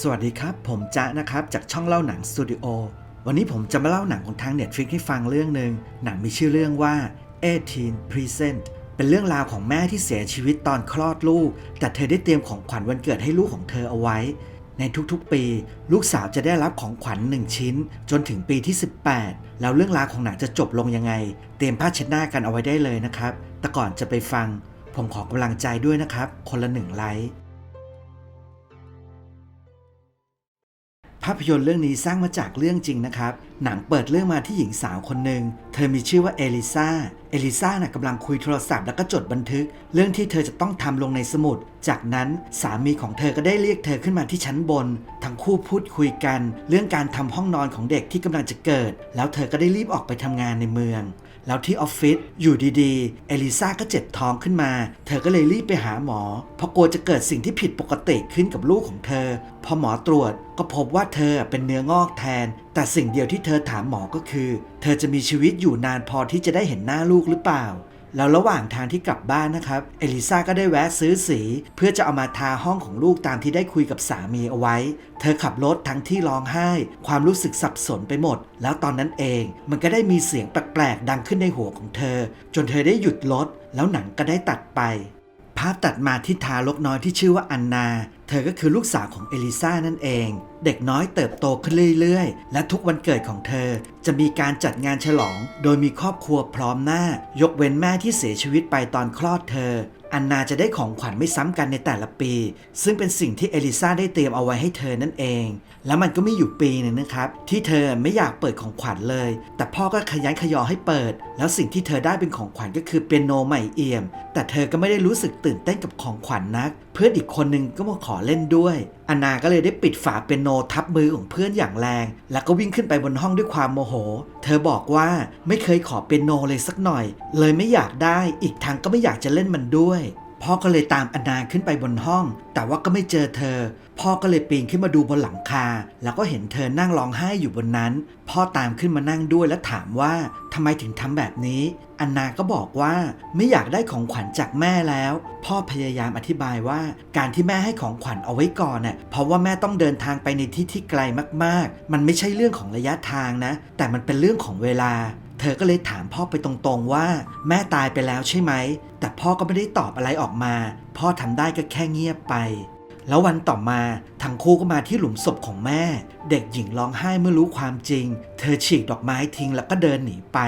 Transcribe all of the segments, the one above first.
สวัสดีครับ ผมจ๊ะนะครับ จากช่องเล่าหนังสตูดิโอวันนี้ผมจะมาเล่าหนังของทาง Netflix ให้ฟังเรื่องหนึ่งหนังมีชื่อเรื่องว่า 18 Present เป็นเรื่องราวของแม่ที่เสียชีวิตตอนคลอดลูก แต่เธอได้เตรียมของขวัญวันเกิดให้ลูกของเธอเอาไว้ ในทุกๆปี ลูกสาวจะได้รับของขวัญหนึ่งชิ้น จนถึงปีที่ 18 แล้วเรื่องราวของหนังจะจบลงยังไง เตรียมผ้าเช็ดหน้ากันเอาไว้ได้เลยนะครับ แต่ก่อนจะไปฟัง ผมขอกำลังใจด้วยนะครับ คนละหนึ่งไลค์ ภาพยนตร์เรื่องนี้สร้างมาจากเรื่องจริงนะครับ หนังเปิดเรื่องมาที่หญิงสาวคนหนึ่ง เธอมีชื่อว่าเอลิซา เอลิซาน่ะกำลังคุยโทรศัพท์แล้วก็จดบันทึก เรื่องที่เธอจะต้องทำลงในสมุด จากนั้นสามีของเธอก็ได้เรียกเธอขึ้นมาที่ชั้นบน ทั้งคู่พูดคุยกัน เรื่องการทำห้องนอนของเด็กที่กำลังจะเกิด แล้วเธอก็ได้รีบออกไปทำงานในเมือง แล้วที่ออฟฟิศอยู่ดีๆ เอลิซาก็เจ็บท้องขึ้นมา เธอก็เลยรีบไปหาหมอ เพราะกลัวจะเกิดสิ่งที่ผิดปกติขึ้นกับลูกของเธอ พอหมอตรวจก็พบว่าเธอเป็นเนื้องอกแทน แต่สิ่งเดียวที่เธอถามหมอก็คือ เธอจะมีชีวิตอยู่นานพอที่จะได้เห็นหน้าลูกหรือเปล่า แล้วระหว่างทางที่กลับบ้านนะครับ เอลิซาก็ได้แวะซื้อสี เพื่อจะเอามาทาห้องของลูกตามที่ได้คุยกับสามีเอาไว้ เธอขับรถทั้งที่ร้องไห้ ความรู้สึกสับสนไปหมด แล้วตอนนั้นเองมันก็ได้มีเสียงแปลกๆดังขึ้นในหัวของเธอ จนเธอได้หยุดรถแล้วหนังก็ได้ตัดไปภาพตัดมาที่ทารกน้อยที่ชื่อว่าอันนา ธอก็คือลูกสาวของเอลิซานั่นเอง เด็กน้อยเติบโตขึ้นเรื่อยๆ และทุกวันเกิดของเธอ จะมีการจัดงานฉลอง โดยมีครอบครัวพร้อมหน้า ยกเว้นแม่ที่เสียชีวิตไปตอนคลอดเธอ อันนาจะได้ของขวัญไม่ซ้ำกันในแต่ละปี ซึ่งเป็นสิ่งที่เอลิซาได้เตรียมเอาไว้ให้เธอนั่นเอง แล้วมันก็มีอยู่ปีหนึ่งนะครับ ที่เธอไม่อยากเปิดของขวัญเลย แต่พ่อก็ขยันขยอให้เปิด แล้วสิ่งที่เธอได้เป็นของขวัญก็คือเปียโนใหม่เอี่ยม แต่เธอก็ไม่ได้รู้สึกตื่นเต้นกับของขวัญนัก เพื่อนอีกคนนึงก็มาขอเล่นด้วย อนนาก็เลยได้ปิดฝาเปียโนทับมือของเพื่อนอย่างแรง แล้วก็วิ่งขึ้นไปบนห้องด้วยความโมโห เธอบอกว่าไม่เคยขอเปียโนเลยสักหน่อย เลยไม่อยากได้ อีกทางก็ไม่อยากจะเล่นมันด้วย พ่อก็เลยตามอนาขึ้นไปบนห้อง แต่ว่าก็ไม่เจอเธอ พ่อก็เลยปีนขึ้นมาดูบนหลังคา แล้วก็เห็นเธอนั่งร้องไห้อยู่บนนั้น พ่อตามขึ้นมานั่งด้วยและถามว่าทำไมถึงทำแบบนี้อันนาก็บอกว่าไม่อยากได้ของขวัญจากแม่แล้ว พ่อพยายามอธิบายว่า การที่แม่ให้ของขวัญเอาไว้ก่อนน่ะเพราะว่าแม่ต้องเดินทางไปในที่ที่ไกลมากๆ มันไม่ใช่เรื่องของระยะทางนะ แต่มันเป็นเรื่องของเวลา เธอก็เลยถามพ่อไปตรงๆว่า แม่ตายไปแล้วใช่ไหม แต่พ่อก็ไม่ได้ตอบอะไรออกมา พ่อทำได้ก็แค่เงียบไป แล้ววันต่อมาทั้งคู่ก็มาที่หลุมศพของแม่ เด็กหญิงร้องไห้เมื่อรู้ความจริง เธอฉีกดอกไม้ทิ้งแล้วก็เดินหนีไป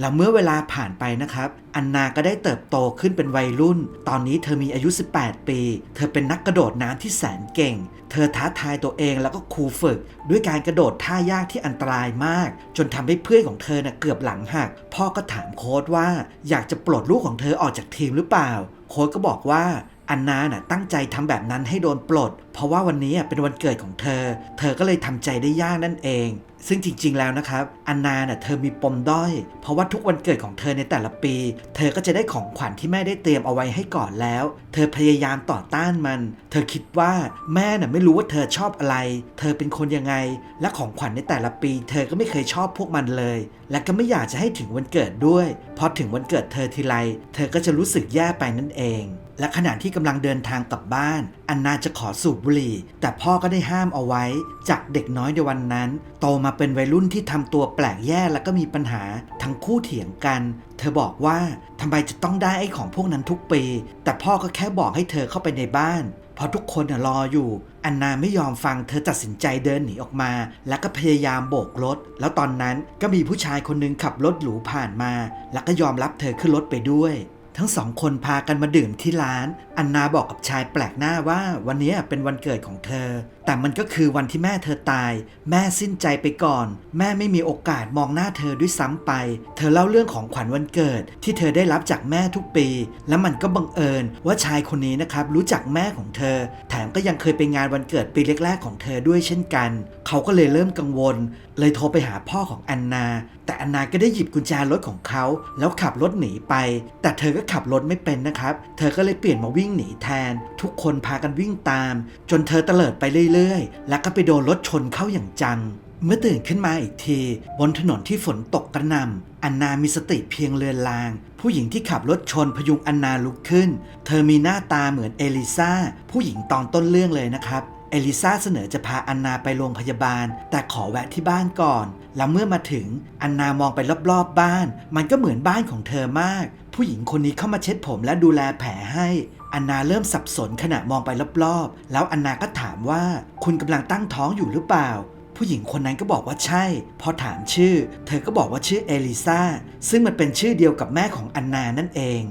แล้วเมื่อเวลาผ่านไปนะครับ อันนาก็ได้เติบโตขึ้นเป็นวัยรุ่น ตอนนี้เธอมีอายุ 18 ปี เธอเป็นนักกระโดดน้ำที่แสนเก่ง เธอท้าทายตัวเองแล้วก็ครูฝึก ด้วยการกระโดดท่ายากที่อันตรายมาก จนทำให้เพื่อนของเธอน่ะเกือบหลังหัก พ่อก็ถามโค้ดว่าอยากจะปลดลูกของเธอออกจากทีมหรือเปล่า โค้ดก็บอกว่า อันนาน่ะตั้งใจทำแบบนั้นให้โดนปลด เพราะว่าวันนี้เป็นวันเกิดของเธอ เธอก็เลยทำใจได้ยากนั่นเอง ซึ่งจริงๆแล้วนะครับอันนาน่ะเธอมีปมด้อย เพราะว่าทุกวันเกิดของเธอในแต่ละปี เธอก็จะได้ของขวัญที่แม่ได้เตรียมเอาไว้ให้ก่อนแล้ว เธอพยายามต่อต้านมัน เธอคิดว่าแม่น่ะไม่รู้ว่าเธอชอบอะไร เธอเป็นคนยังไง และของขวัญในแต่ละปี เธอก็ไม่เคยชอบพวกมันเลย และก็ไม่อยากจะให้ถึงวันเกิดด้วยพอถึงวันเกิดเธอทีไร เธอก็จะรู้สึกแย่ไปนั่นเอง และขณะที่กำลังเดินทางกลับบ้าน อันนาจะขอสูบบุหรี่ แต่พ่อก็ได้ห้ามเอาไว้ จากเด็กน้อยในวันนั้น โตมาเป็นวัยรุ่นที่ทำตัวแปลกแย่แล้วก็มีปัญหา ทั้งคู่เถียงกัน เธอบอกว่าทำไมจะต้องได้ไอ้ของพวกนั้นทุกปี แต่พ่อก็แค่บอกให้เธอเข้าไปในบ้านเพราะทุกคนรออยู่ อันนาไม่ยอมฟังเธอตัดสินใจเดินหนีออกมา แล้วก็พยายามโบกรถ แล้วตอนนั้นก็มีผู้ชายคนหนึงขับรถหรูผ่านมา แล้วก็ยอมรับเธอขึ้นรถไปด้วย ทั้งสองคนพากันมาดื่มที่ร้าน อันนาบอกกับชายแปลกหน้าว่าวันนี้เป็นวันเกิดของเธอ แต่มันก็คือวันที่แม่เธอตาย แม่สิ้นใจไปก่อน แม่ไม่มีโอกาสมองหน้าเธอด้วยซ้ำไป เธอเล่าเรื่องของขวัญวันเกิด ที่เธอได้รับจากแม่ทุกปี และมันก็บังเอิญว่าชายคนนี้นะครับรู้จักแม่ของเธอ แถมก็ยังเคยไปงานวันเกิดปีแรกๆของเธอด้วยเช่นกัน เขาก็เลยเริ่มกังวล เลยโทรไปหาพ่อของแอนนา แต่แอนนาก็ได้หยิบกุญแจรถของเขา แล้วขับรถหนีไป แต่เธอก็ขับรถไม่เป็นนะครับ เธอก็เลยเปลี่ยนมาวิ่งหนีแทน ทุกคนพากันวิ่งตาม จนเธอเตลิดไปเรื่อยๆ แล้วก็ไปโดนรถชนเข้าอย่างจัง เมื่อตื่นขึ้นมาอีกที บนถนนที่ฝนตกกระหน่ำอันนามีสติเพียงเลือนลาง ผู้หญิงที่ขับรถชนพยุงอันนาลุกขึ้น เธอมีหน้าตาเหมือนเอลิซาผู้หญิงตอนต้นเรื่องเลยนะครับเอลิซาเสนอจะพาอันนาไปโรงพยาบาล แต่ขอแวะที่บ้านก่อน แล้วเมื่อมาถึงอันนามองไปรอบๆบ้าน มันก็เหมือนบ้านของเธอมาก ผู้หญิงคนนี้เข้ามาเช็ดผมและดูแลแผลให้อันนาเริ่มสับสนขณะมองไปรอบๆ แล้วอันนาก็ถามว่าคุณกำลังตั้งท้องอยู่หรือเปล่า ผู้หญิงคนนั้นก็บอกว่าใช่ พอถามชื่อ เธอก็บอกว่าชื่อเอลิซาซึ่งมันเป็นชื่อเดียวกับแม่ของอันนานั่นเอง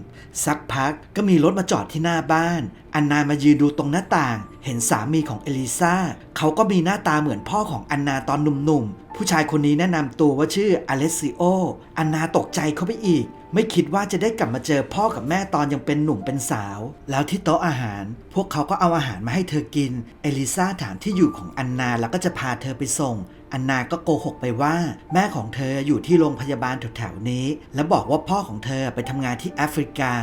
สักพักก็มีรถมาจอดที่หน้าบ้าน อันนามายืนดูตรงหน้าต่าง เห็นสามีของเอลิซาเขาก็มีหน้าตาเหมือนพ่อของอันนาตอนหนุ่มๆ ผู้ชายคนนี้แนะนำตัวว่าชื่ออเลสซิโอ อันนาตกใจเข้าไปอีก ไม่คิดว่าจะได้กลับมาเจอพ่อกับแม่ตอนยังเป็นหนุ่มเป็นสาว แล้วที่โต๊ะอาหาร พวกเขาก็เอาอาหารมาให้เธอกิน เอลิซาถามที่อยู่ของอันนาแล้วก็จะพาเธอไปส่ง อันนาก็โกหกไปว่า แม่ของเธออยู่ที่โรงพยาบาลแถวๆนี้ และบอกว่าพ่อของเธอไปทำงานที่แอฟริกา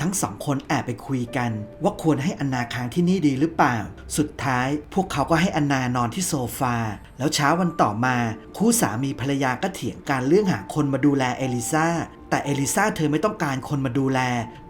ทั้งสองคนแอบไปคุยกัน ว่าควรให้อันนาค้างที่นี่ดีหรือเปล่า สุดท้าย พวกเขาก็ให้อันนานอนที่โซฟา แล้วเช้าวันต่อมา คู่สามีภรรยาก็เถียงกันเรื่องหาคนมาดูแลเอลิซา แต่เอลิซาเธอไม่ต้องการคนมาดูแล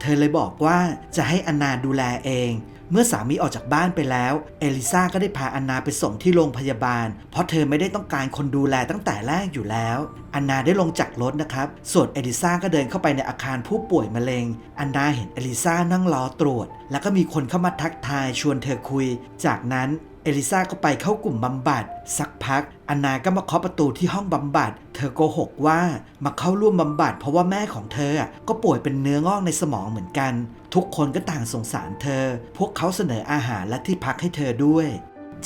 เธอเลยบอกว่าจะให้อันนาดูแลเอง เมื่อสามีออกจากบ้านไปแล้ว เอลิซาก็ได้พาอันนาไปส่งที่โรงพยาบาล เพราะเธอไม่ได้ต้องการคนดูแลตั้งแต่แรกอยู่แล้ว อันนาได้ลงจากรถนะครับ ส่วนเอลิซาก็เดินเข้าไปในอาคารผู้ป่วยมะเร็ง อันนาเห็นเอลิซานั่งรอตรวจ แล้วก็มีคนเข้ามาทักทายชวนเธอคุย จากนั้น เอลิซาก็ไปเข้ากลุ่มบำบัด สักพักอันนาก็มาเคาะประตูที่ห้องบำบัด เธอโกหกว่ามาเข้าร่วมบำบัด เพราะว่าแม่ของเธอก็ป่วยเป็นเนื้องอกในสมองเหมือนกัน ทุกคนก็ต่างสงสารเธอ พวกเขาเสนออาหารและที่พักให้เธอด้วย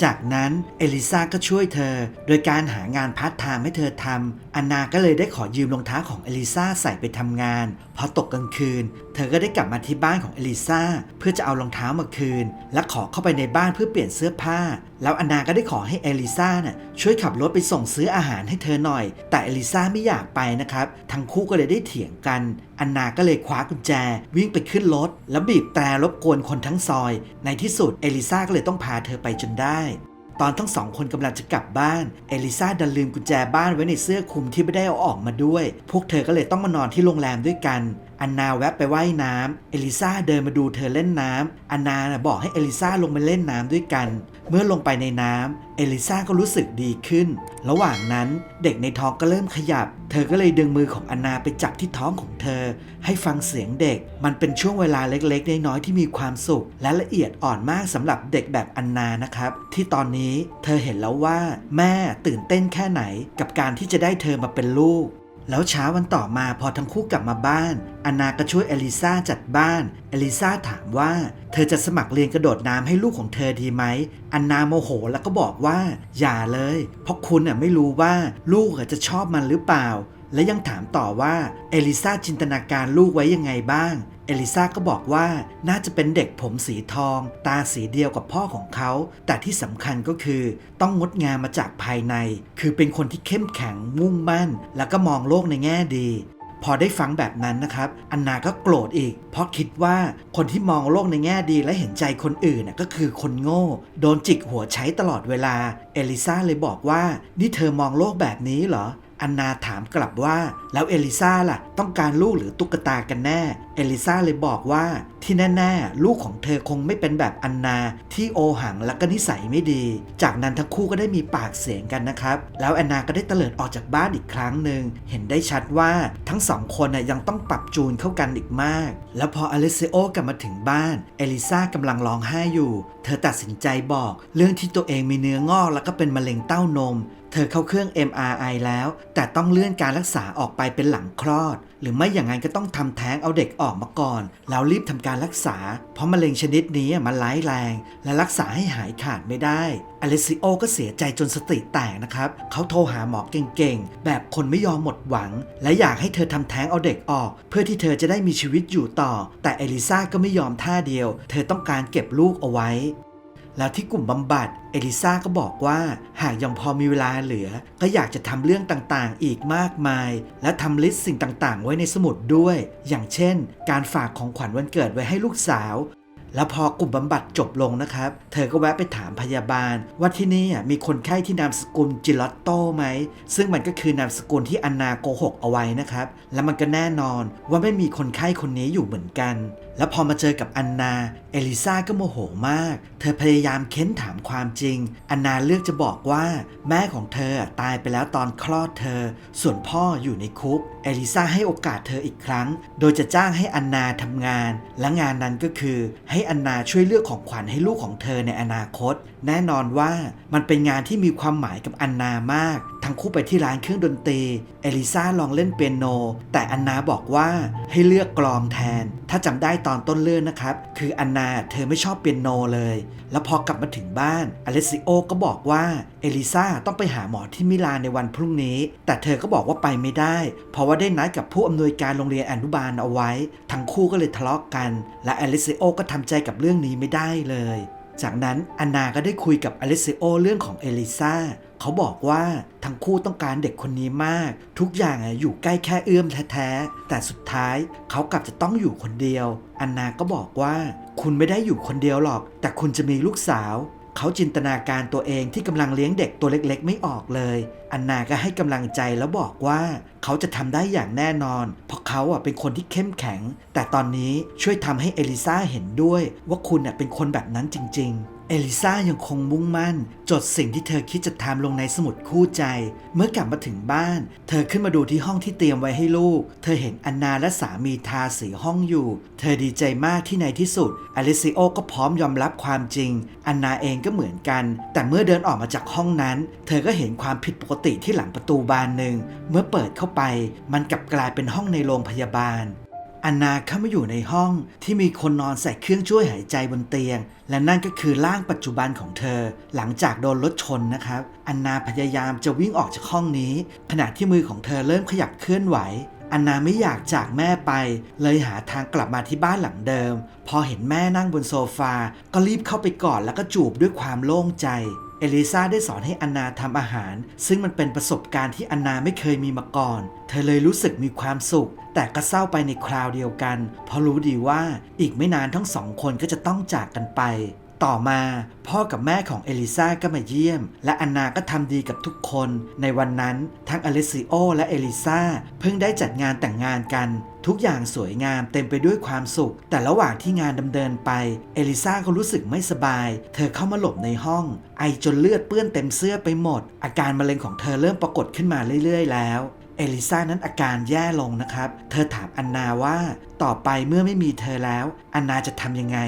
จากนั้นเอลิซาก็ช่วยเธอ โดยการหางานพาร์ทไทม์ให้เธอทำอันนาก็เลยได้ขอยืมรองเท้าของเอลิซาใส่ไปทำงาน พอตกกลางคืน เธอก็ได้กลับมาที่บ้านของเอลิซาเพื่อจะเอารองเท้ามาคืน และขอเข้าไปในบ้านเพื่อเปลี่ยนเสื้อผ้าแล้วอนนาก็ได้ขอให้เอลิซาน่ะช่วยขับรถไปส่งซื้ออาหารให้เธอหน่อย แต่เอลิซาไม่อยากไปนะครับทั้งคู่ก็เลยได้เถียงกันอนนาก็เลยคว้ากุญแจ วิ่งไปขึ้นรถแล้วบีบแตรรบกวนคนทั้งซอย ในที่สุดเอลิซาก็เลยต้องพาเธอไปจนได้ ตอนทั้งสองคนกำลังจะกลับบ้าน เอลิซาดันลืมกุญแจบ้านไว้ในเสื้อคลุมที่ไม่ได้เอาออกมาด้วย พวกเธอก็เลยต้องมานอนที่โรงแรมด้วยกัน อันนาแวะไปไว่ายน้ำเอลิซาเดินมาดูเธอเล่นน้ำอันนาบอกให้เอลิซาลงมาเล่นน้ำด้วยกัน เมื่อลงไปในน้ำเอลิซาก็รู้สึกดีขึ้น ระหว่างนั้นเด็กในท้องก็เริ่มขยับ เธอก็เลยดึงมือของอันนาไปจับที่ท้องของเธอ ให้ฟังเสียงเด็ก มันเป็นช่วงเวลาเล็กๆน้อยๆที่มีความสุข และละเอียดอ่อนมากสำหรับเด็กแบบอันนานะครับ ที่ตอนนี้เธอเห็นแล้วว่า แม่ตื่นเต้นแค่ไหนกับการที่จะได้เธอมาเป็นลูก แล้วเช้าวันต่อมาพอทั้งคู่กลับมาบ้าน อานาก็ช่วยเอลิซาจัดบ้าน เอลิซาถามว่า เธอจะสมัครเรียนกระโดดน้ำให้ลูกของเธอดีไหมอันนาโมโหแล้วก็บอกว่า อย่าเลย เพราะคุณน่ะไม่รู้ว่าลูกจะชอบมันหรือเปล่า และยังถามต่อว่าเอลิซาจินตนาการลูกไว้ยังไงบ้าง เอลิซาก็บอกว่าน่าจะเป็นเด็กผมสีทอง ตาสีเดียวกับพ่อของเขา แต่ที่สำคัญก็คือ ต้องงดงามมาจากภายใน คือเป็นคนที่เข้มแข็งมุ่งมั่น แล้วก็มองโลกในแง่ดี พอได้ฟังแบบนั้นนะครับ อันนาก็โกรธอีก เพราะคิดว่าคนที่มองโลกในแง่ดีและเห็นใจคนอื่นก็คือคนโง่ โดนจิกหัวใช้ตลอดเวลา เอลิซาเลยบอกว่า นี่เธอมองโลกแบบนี้เหรอ อันนาถามกลับว่า แล้วเอลิซาล่ะ ต้องการลูกหรือตุ๊กตากันแน่ เอลิซาเลยบอกว่าที่แน่ๆ ลูกของเธอคงไม่เป็นแบบอันนาที่โอหังและก็นิสัยไม่ดี จากนั้นทั้งคู่ก็ได้มีปากเสียงกันนะครับ แล้วแอนนาก็ได้เตลิดออกจากบ้านอีกครั้งหนึ่ง เห็นได้ชัดว่าทั้งสองคนยังต้องปรับจูนเข้ากันอีกมาก แล้วพออเลเซโอกลับมาถึงบ้าน เอลิซากำลังร้องไห้อยู่ เธอตัดสินใจบอก เรื่องที่ตัวเองมีเนื้องอกแล้วก็เป็นมะเร็งเต้านม เธอเข้าเครื่อง MRI แล้ว แต่ต้องเลื่อนการรักษาออกไปเป็นหลังคลอด หรือไม่อย่างนั้นก็ต้องทำแท้งเอาเด็กออกมาก่อน แล้วรีบทำการรักษา เพราะมะเร็งชนิดนี้มันร้ายแรง และรักษาให้หายขาดไม่ได้อเลซิโอก็เสียใจจนสติแตกนะครับ เขาโทรหาหมอเก่งๆ แบบคนไม่ยอมหมดหวัง และอยากให้เธอทำแท้งเอาเด็กออก เพื่อที่เธอจะได้มีชีวิตอยู่ต่อ แต่เอลิซาก็ไม่ยอมท่าเดียว เธอต้องการเก็บลูกเอาไว้ แล้วที่กลุ่มบำบัดเอลิซาก็บอกว่า หากยังพอมีเวลาเหลือ ก็อยากจะทำเรื่องต่างๆ อีกมากมาย และทำลิสต์สิ่งต่างๆ ไว้ในสมุดด้วย อย่างเช่น การฝากของขวัญวันเกิดไว้ให้ลูกสาว แล้วพอกลุ่มบำบัดจบลงนะครับ เธอก็แวะไปถามพยาบาล ว่าที่นี่มีคนไข้ที่นามสกุลจิลอตโต้ไหม ซึ่งมันก็คือนามสกุลที่อันนาโกหกเอาไว้นะครับ และมันก็แน่นอนว่าไม่มีคนไข้คนนี้อยู่เหมือนกัน แล้วพอมาเจอกับอันนา เอลิซาก็โมโหมาก เธอพยายามเค้นถามความจริง อันนาเลือกจะบอกว่าแม่ของเธอตายไปแล้วตอนคลอดเธอ ส่วนพ่ออยู่ในคุก เอลิซาให้โอกาสเธออีกครั้ง โดยจะจ้างให้อันนาทำงาน และงานนั้นก็คือให้อันนาช่วยเลือกของขวัญให้ลูกของเธอในอนาคต แน่นอนว่ามันเป็นงานที่มีความหมายกับอันนามาก ทั้งคู่ไปที่ร้านเครื่องดนตรี เอลิซาลองเล่นเปียโน แต่อันนาบอกว่าให้เลือกกลองแทน ถ้าจำได้ตอนต้นเรื่องนะครับ คืออันนาเธอไม่ชอบเปียโนเลย แล้วพอกลับมาถึงบ้านอเลซิโอก็บอกว่าเอลิซาต้องไปหาหมอที่มิลานในวันพรุ่งนี้ แต่เธอก็บอกว่าไปไม่ได้ เพราะว่าได้นัดกับผู้อำนวยการโรงเรียนอนุบาลเอาไว้ ทั้งคู่ก็เลยทะเลาะกกัน และอเลซิโอก็ทำใจกับเรื่องนี้ไม่ได้เลย จากนั้นอานนาก็ได้คุยกับอลิซิโอเรื่องของเอลิซาเขาบอกว่าทั้งคู่ต้องการเด็กคนนี้มาก ทุกอย่างอะอยู่ใกล้แค่เอื้อมแท้ๆแต่สุดท้ายเขากลับจะต้องอยู่คนเดียวอันนาก็บอกว่า คุณไม่ได้อยู่คนเดียวหรอก แต่คุณจะมีลูกสาว เขาจินตนาการตัวเองที่กำลังเลี้ยงเด็กตัวเล็กๆ ไม่ออกเลย อันนาก็ให้กำลังใจแล้วบอกว่า เขาจะทำได้อย่างแน่นอน เพราะเขาอะเป็นคนที่เข้มแข็ง แต่ตอนนี้ช่วยทำให้เอลิซาเห็นด้วย ว่าคุณเน่ยเป็นคนแบบนั้นจริง ๆ เอลิซายังคงมุ่งมั่น จดสิ่งที่เธอคิดจะทำลงในสมุดคู่ใจ เมื่อกลับมาถึงบ้าน เธอขึ้นมาดูที่ห้องที่เตรียมไว้ให้ลูก เธอเห็นอันนาและสามีทาสีห้องอยู่ เธอดีใจมากที่ในที่สุดอลิซิโอก็พร้อมยอมรับความจริง อันนาเองก็เหมือนกัน แต่เมื่อเดินออกมาจากห้องนั้น เธอก็เห็นความผิดปกติที่หลังประตูบานหนึ่ง เมื่อเปิดเข้าไป มันกลับกลายเป็นห้องในโรงพยาบาล อันนาเข้ามาอยู่ในห้องที่มีคนนอนใส่เครื่องช่วยหายใจบนเตียง และนั่นก็คือร่างปัจจุบันของเธอ หลังจากโดนรถชนนะครับ อันนาพยายามจะวิ่งออกจากห้องนี้ ขณะที่มือของเธอเริ่มขยับเคลื่อนไหวอันนาไม่อยากจากแม่ไป เลยหาทางกลับมาที่บ้านหลังเดิม พอเห็นแม่นั่งบนโซฟา ก็รีบเข้าไปกอดแล้วก็จูบด้วยความโล่งใจ เอลิซาได้สอนให้อันนาทำอาหาร ซึ่งมันเป็นประสบการณ์ที่อันนาไม่เคยมีมาก่อน เธอเลยรู้สึกมีความสุข แต่ก็เศร้าไปในคราวเดียวกัน เพราะรู้ดีว่าอีกไม่นานทั้งสองคนก็จะต้องจากกันไป ต่อมาพ่อกับแม่ของเอลิซาก็มาเยี่ยม และอันนาก็ทำดีกับทุกคน ในวันนั้นทั้งอเลซิโอและเอลิซาเพิ่งได้จัดงานแต่งงานกัน ทุกอย่างสวยงามเต็มไปด้วยความสุข แต่ระหว่างที่งานดำเนินไป เอลิซาก็รู้สึกไม่สบาย เธอเข้ามาหลบในห้อง ไอจนเลือดเปื้อนเต็มเสื้อไปหมด อาการมะเร็งของเธอเริ่มปรากฏขึ้นมาเรื่อย ๆ แล้วเอลิซานั้นอาการแย่ลงนะครับ เธอถามอันนาว่าต่อไปเมื่อไม่มีเธอแล้ว อันนาจะทำยังไง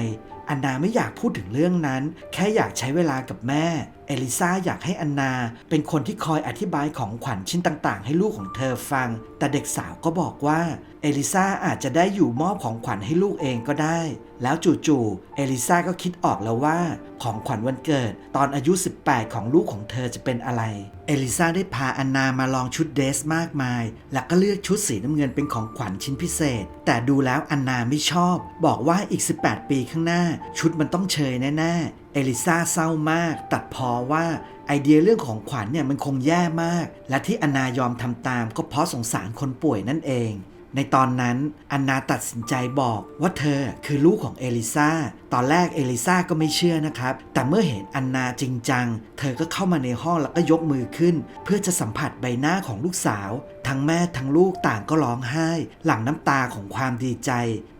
อันนาไม่อยากพูดถึงเรื่องนั้น แค่อยากใช้เวลากับแม่ เอลิซาอยากให้อันนา เป็นคนที่คอยอธิบายของขวัญชิ้นต่างๆ ให้ลูกของเธอฟัง แต่เด็กสาวก็บอกว่าเอลิซาอาจจะได้อยู่มอบของขวัญให้ลูกเองก็ได้ แล้วจู่ๆเอลิซาก็คิดออกแล้วว่า ของขวัญวันเกิดตอนอายุ 18 ของลูกของเธอจะเป็นอะไร เอลิซาได้พาอันนามาลองชุดเดรสมากมาย แล้วก็เลือกชุดสีน้ำเงินเป็นของขวัญชิ้นพิเศษ แต่ดูแล้วอันนาไม่ชอบ บอกว่าอีก 18 ปีข้างหน้า ชุดมันต้องเชยแน่ๆ เอลิซาเศร้ามาก ตัดพอว่าไอเดียเรื่องของขวัญเนี่ยมันคงแย่มาก และที่อนายอมทำตามก็เพราะสงสารคนป่วยนั่นเอง ในตอนนั้นอันนาตัดสินใจบอกว่าเธอคือลูกของเอลิซาตอนแรกเอลิซาก็ไม่เชื่อนะครับ แต่เมื่อเห็นอันนาจริงจัง เธอก็เข้ามาในห้องแล้วก็ยกมือขึ้น เพื่อจะสัมผัสใบหน้าของลูกสาว ทั้งแม่ทั้งลูกต่างก็ร้องไห้ หลั่งน้ำตาของความดีใจ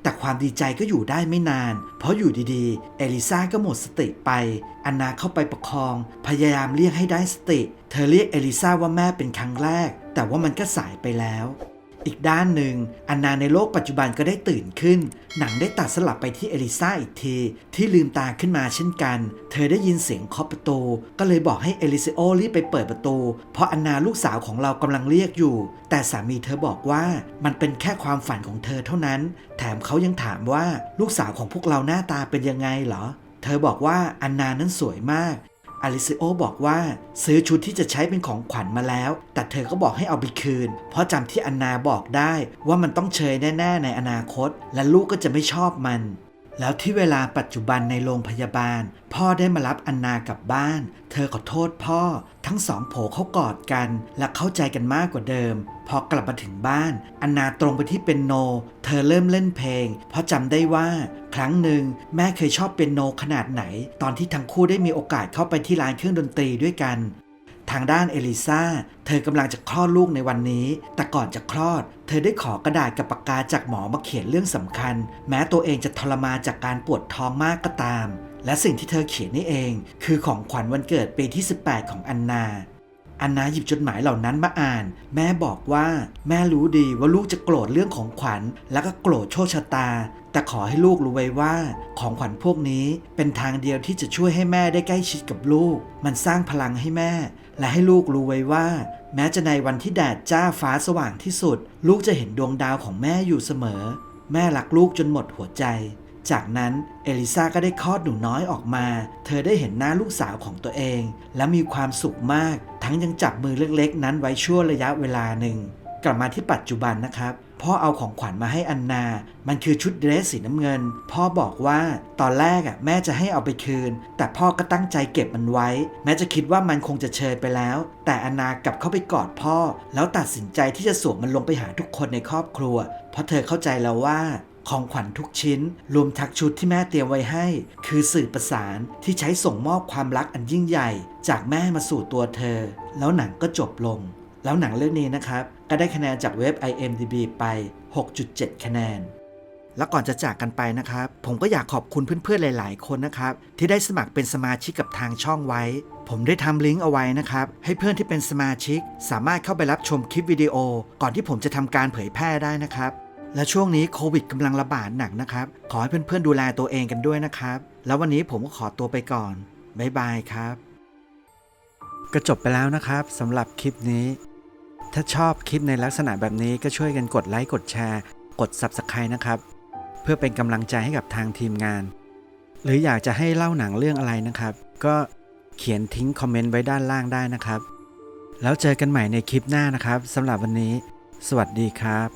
แต่ความดีใจก็อยู่ได้ไม่นาน เพราะอยู่ดีๆ เอลิซาก็หมดสติไป อันนาเข้าไปประคอง พยายามเรียกให้ได้สติ เธอเรียกเอลิซาว่าแม่เป็นครั้งแรก แต่ว่ามันก็สายไปแล้ว อีกด้านหนึ่งอันนาในโลกปัจจุบันก็ได้ตื่นขึ้น หนังได้ตัดสลับไปที่เอลิซาอีกที ที่ลืมตาขึ้นมาเช่นกัน เธอได้ยินเสียงเคาะประตู ก็เลยบอกให้เอลิซิโอรีบไปเปิดประตู เพราะอันนาลูกสาวของเรากำลังเรียกอยู่ แต่สามีเธอบอกว่ามันเป็นแค่ความฝันของเธอเท่านั้น แถมเขายังถามว่าลูกสาวของพวกเราหน้าตาเป็นยังไงเหรอ เธอบอกว่าอันนานั้นสวยมาก อลิซิโอบอกว่าซื้อชุดที่จะใช้เป็นของขวัญมาแล้ว แต่เธอก็บอกให้เอาไปคืน เพราะจำที่อันนาบอกได้ว่ามันต้องเชยแน่ ๆ ในอนาคต และลูกก็จะไม่ชอบมัน แล้วที่เวลาปัจจุบันในโรงพยาบาล พ่อได้มารับอันนากลับบ้าน เธอขอโทษพ่อ ทั้งสองโผเขากอดกัน และเข้าใจกันมากกว่าเดิม พอกลับมาถึงบ้าน อันนาตรงไปที่เป็นโน เธอเริ่มเล่นเพลง เพราะจำได้ว่า ครั้งหนึ่งแม่เคยชอบเป็นโนขนาดไหน ตอนที่ทั้งคู่ได้มีโอกาสเข้าไปที่ร้านเครื่องดนตรีด้วยกัน ทางด้านเอลิซาเธอกำลังจะคลอดลูกในวันนี้ แต่ก่อนจะคลอด เธอได้ขอกระดาษกับปากกาจากหมอมาเขียนเรื่องสำคัญ แม้ตัวเองจะทรมานจากการปวดท้องมากก็ตาม และสิ่งที่เธอเขียนนี่เอง คือของขวัญวันเกิดปีที่ 18 ของอันนา อันนาหยิบจดหมายเหล่านั้นมาอ่าน แม่บอกว่าแม่รู้ดีว่าลูกจะโกรธเรื่องของขวัญ แล้วก็โกรธโชคชะตา แต่ขอให้ลูกรู้ไว้ว่า ของขวัญพวกนี้เป็นทางเดียวที่จะช่วยให้แม่ได้ใกล้ชิดกับลูก มันสร้างพลังให้แม่ และให้ลูกรู้ไว้ว่า แม้จะในวันที่แดดจ้าฟ้าสว่างที่สุด ลูกจะเห็นดวงดาวของแม่อยู่เสมอ แม่รักลูกจนหมดหัวใจ จากนั้นเอลิซาก็ได้คลอดหนูน้อยออกมา เธอได้เห็นหน้าลูกสาวของตัวเอง และมีความสุขมาก ทั้งยังจับมือเล็กๆ นั้นไว้ชั่วระยะเวลาหนึ่ง กลับมาที่ปัจจุบันนะครับพ่อเอาของขวัญมาให้อันนา มันคือชุดเดรสสีน้ำเงิน พ่อบอกว่าตอนแรกอะแม่จะให้เอาไปคืน แต่พ่อก็ตั้งใจเก็บมันไว้ แม้จะคิดว่ามันคงจะเชยไปแล้ว แต่อันนากลับเข้าไปกอดพ่อ แล้วตัดสินใจที่จะสวมมันลงไปหาทุกคนในครอบครัว เพราะเธอเข้าใจแล้วว่า ของขวัญทุกชิ้น รวมทักชุดที่แม่เตรียมไว้ให้ คือสื่อประสานที่ใช้ส่งมอบความรักอันยิ่งใหญ่ จากแม่มาสู่ตัวเธอ แล้วหนังก็จบลง แล้วหนังเรื่องนี้นะครับ ก็ได้คะแนนจากเว็บ IMDb ไป 6.7 คะแนนแล้วก่อนจะจากกันไปนะครับ ผมก็อยากขอบคุณเพื่อนๆ หลาย ๆ คนนะครับ ที่ได้สมัครเป็นสมาชิกกับทางช่องไว้ ผมได้ทำลิงก์เอาไว้นะครับ ให้เพื่อนที่เป็นสมาชิก สามารถเข้าไปรับชมคลิปวิดีโอ ก่อนที่ผมจะทำการเผยแพร่ได้นะครับ และช่วงนี้โควิดกำลังระบาดหนักนะครับ ขอให้เพื่อนๆดูแลตัวเองกันด้วยนะครับ แล้ววันนี้ผมก็ขอตัวไปก่อน บ๊ายบายครับ ก็จบไปแล้วนะครับสำหรับคลิปนี้ ถ้าชอบคลิปในลักษณะแบบนี้ก็ช่วยกันกดไลค์กดแชร์ กด Subscribe นะครับ เพื่อเป็นกำลังใจให้กับทางทีมงาน หรืออยากจะให้เล่าหนังเรื่องอะไรนะครับ ก็เขียนทิ้งคอมเมนต์ไว้ด้านล่างได้นะครับ แล้วเจอกันใหม่ในคลิปหน้านะครับสำหรับวันนี้ สวัสดีครับ